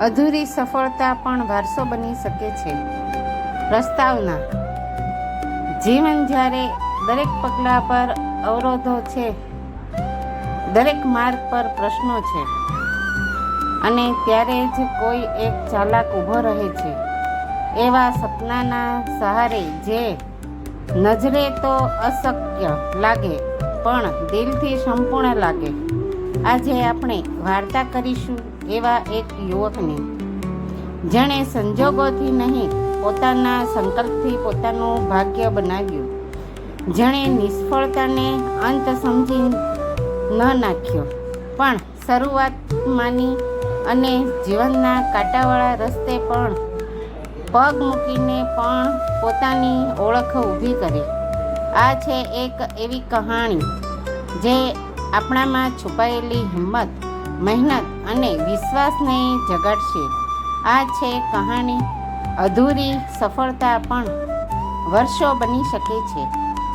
અધૂરી સફળતા પણ વારસો બની શકે છે. પ્રસ્તાવના. જીવન જ્યારે દરેક પગલા પર અવરોધો છે, દરેક માર્ગ પર પ્રશ્નો છે, અને ત્યારે જ કોઈ એક ચાલાક ઊભો રહે છે. એવા સપનાના સહારે જે નજરે તો અશક્ય લાગે, પણ દિલથી સંપૂર્ણ લાગે. આજે આપણે વાર્તા કરીશું એવા એક યુવકને. જેણે સંજોગોથી નહીં, પોતાના સંકલ્પથી પોતાનું ભાગ્ય બનાવ્યું. જેણે નિષ્ફળતાને અંત સમજી ન નાખ્યો. પણ શરૂઆતમાંની અને જીવનના કાંટાવાળા રસ્તે પણ પગ મૂકીને પણ પોતાની ઓળખ ઊભી કરી. આ છે એક એવી કહાણી જે આપણામાં છુપાયેલી હિંમત, મહેનત અને વિશ્વાસને જગાડશે. આ છે કહાણી અધૂરી સફળતા પણ વર્ષો બની શકે છે.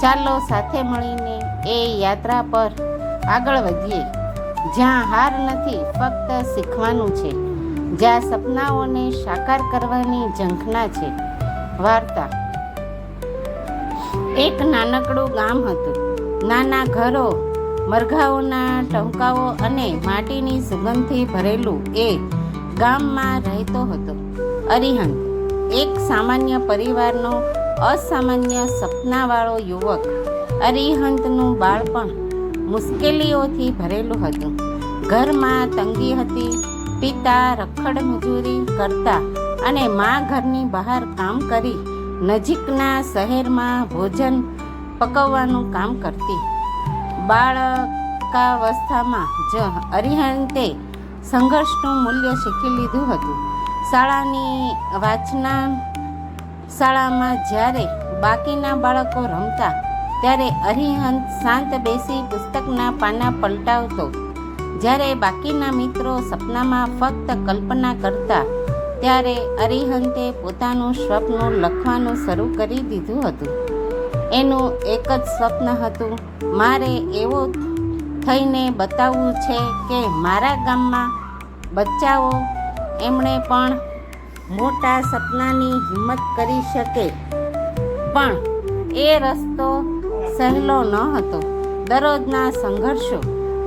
ચાલો સાથે મળીને એ યાત્રા પર આગળ વધીએ. જ્યાં હાર નથી, ફક્ત શીખવાનું છે. જ્યાં સપનાઓને સાકાર કરવાની ઝંખના છે. વાર્તા. એક નાનકડું ગામ હતું. નાના ઘરો મરઘાઓના ટહુકાઓ અને માટીની સુગંધથી ભરેલું એ ગામમાં રહેતો હતો. અરિહંત, એક સામાન્ય પરિવારનો અસામાન્ય સપનાવાળો યુવક અરિહંતનું બાળપણ મુશ્કેલીઓથી ભરેલું હતું. ઘરમાં તંગી હતી, પિતા રખડ મજૂરી કરતા અને મા ઘરની બહાર કામ કરી નજીકના શહેરમાં ભોજન પકવવાનું કામ કરતી. બાળકાવસ્થામાં જ અરિહંતે સંઘર્ષનું મૂલ્ય શીખી લીધું હતું. શાળાની વાંચના શાળામાં જ્યારે બાકીના બાળકો રમતા, ત્યારે અરિહંત શાંત બેસી પુસ્તકના પાના પલટાવતો. જ્યારે બાકીના મિત્રો સપનામાં ફક્ત કલ્પના કરતા, ત્યારે અરિહંતે પોતાનું સ્વપ્ન લખવાનું શરૂ કરી દીધું હતું. એનું એક જ સ્વપ્ન હતું. મારે એવો થઈને બતાવવું છે કે મારા ગામમાં બચ્ચાઓ એમણે પણ મોટા સપનાની હિંમત કરી શકે. પણ એ રસ્તો સહેલો ન હતો. દરરોજના સંઘર્ષો.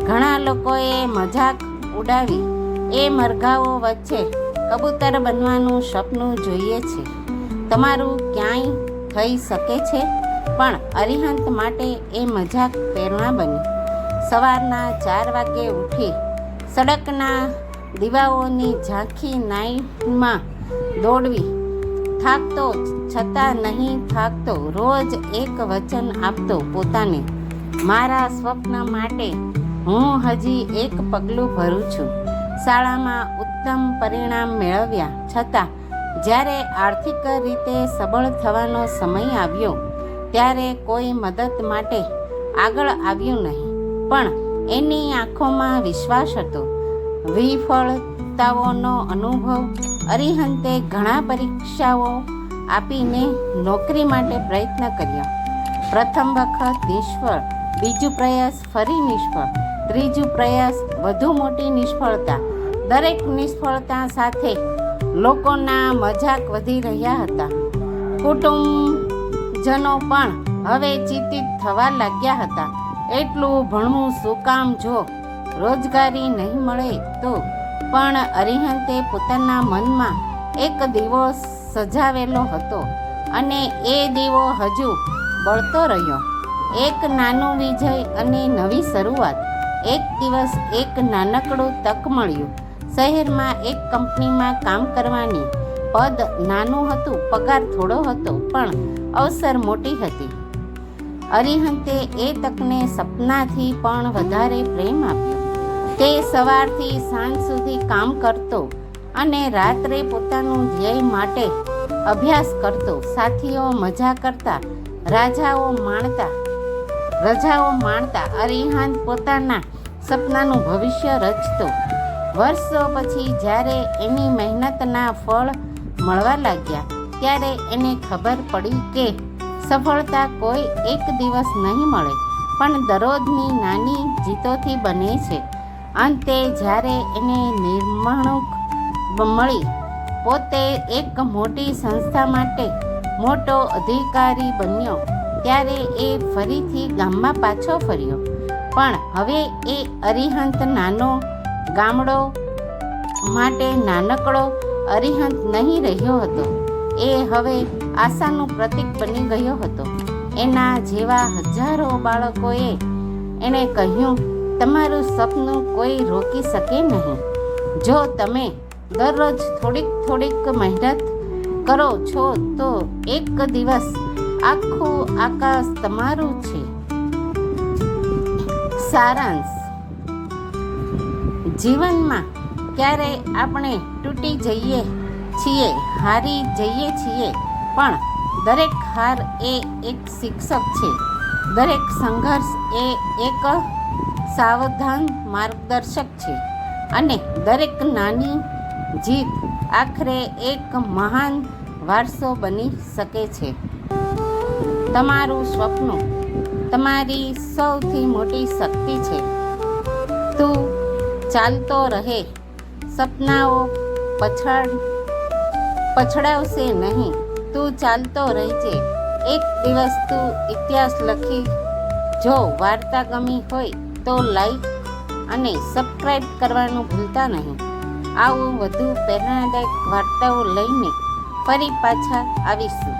ઘણા લોકોએ મજાક ઉડાવી. એ મરઘાઓ વચ્ચે કબૂતર બનવાનું સપનું જોઈએ છે. તમારું ક્યાંય થઈ શકે છે? પણ અરિહંત માટે એ મજાક પ્રેરણા બની. સવારના ચાર વાગે ઉઠી સડકના દીવાઓની ઝાંખી નાઈમાં દોડવી. થાકતો છતાં નહીં થાકતો રોજ એક વચન આપતો પોતાને. મારા સ્વપ્ન માટે હું હજી એક પગલું ભરું છું. શાળામાં ઉત્તમ પરિણામ મેળવ્યા છતાં જ્યારે આર્થિક રીતે સબળ થવાનો સમય આવ્યો ત્યારે કોઈ મદદ માટે આગળ આવ્યું નહીં. પણ એની આંખોમાં વિશ્વાસ હતો. વિફળતાઓનો અનુભવ, અરિહંતે ઘણા પરીક્ષાઓ આપીને નોકરી માટે પ્રયત્ન કર્યો. પ્રથમ વખત નિષ્ફળ, બીજું પ્રયાસ ફરી નિષ્ફળ, ત્રીજું પ્રયાસ વધુ મોટી નિષ્ફળતા. દરેક નિષ્ફળતા સાથે લોકોના મજાક વધી રહ્યા હતા. કુટુંબજનો પણ હવે ચિંતિત થવા લાગ્યા હતા. એટલું ભણવું શું કામ જો? રોજગારી નહીં મળે તો. પણ અરિહંતે પોતાના મનમાં એક દીવો સજાવેલો હતો અને એ દીવો હજુ બળતો રહ્યો. એક નાનું વિજય અને નવી શરૂઆત. એક દિવસ એક નાનકડું તક મળ્યું. શહેરમાં એક કંપનીમાં કામ કરવાની પદ નાનું હતું, પગાર થોડો હતો, પણ અવસર મોટી હતી. અરિહંતે એ તકને સપનાથી પણ વધારે પ્રેમ આપ્યો. તે સવારથી સાંજ સુધી કામ કરતો અને રાત્રે પોતાનું ધ્યેય માટે અભ્યાસ કરતો, સાથીઓ મજા કરતા, રાજાઓ માણતા, રજાઓ માણતા, અરિહંત પોતાના સપનાનું ભવિષ્ય રચતો. વર્ષો પછી જ્યારે એની મહેનતના ફળ મળવા લાગ્યા ત્યારે એને ખબર પડી કે સફળતા કોઈ એક દિવસ નહીં મળે, પણ દરરોજની નાની જીતોથી બને છે. અંતે જ્યારે એને નિર્માણુક મળી, પોતે એક મોટી સંસ્થા માટે મોટો અધિકારી બન્યો, ત્યારે એ ફરીથી ગામમાં પાછો ફર્યો. પણ હવે એ અરિહંત નાનો ગામડો માટે નાનકડો અરિહંત નહીં રહ્યો હતો. એ હવે આશાનું પ્રતીક બની ગયો હતો. એના જેવા હજારો બાળકોએ એણે કહ્યું, તમારું સપનું કોઈ રોકી શકે નહીં. જો તમે દરરોજ થોડીક થોડીક મહેનત કરો છો, તો એક દિવસ આખું આકાશ તમારું છે. સારાંશ. જીવનમાં ક્યારે આપણે તૂટી જઈએ છીએ, હારી જઈએ છીએ, પણ દરેક હાર એ એક શિક્ષક છે. દરેક સંઘર્ષ એ એક સાવધાન માર્ગદર્શક છે. અને દરેક નાની જીત આખરે એક મહાન વારસો બની શકે છે. તમારું સ્વપ્ન, તમારી સૌથી મોટી શક્તિ છે. તું ચાલતો રહે સપનાઓ પછાડ પછડાવશે નહીં. તું ચાલતો રહેજે. એક દિવસ તું ઇતિહાસ લખી જો વાર્તા ગમી હોય તો લાઈક અને સબસ્ક્રાઈબ કરવાનું ભૂલતા નહીં. આવું વધુ પ્રેરણાદાયક વાર્તાઓ લઈને ફરી પાછા આવીશું.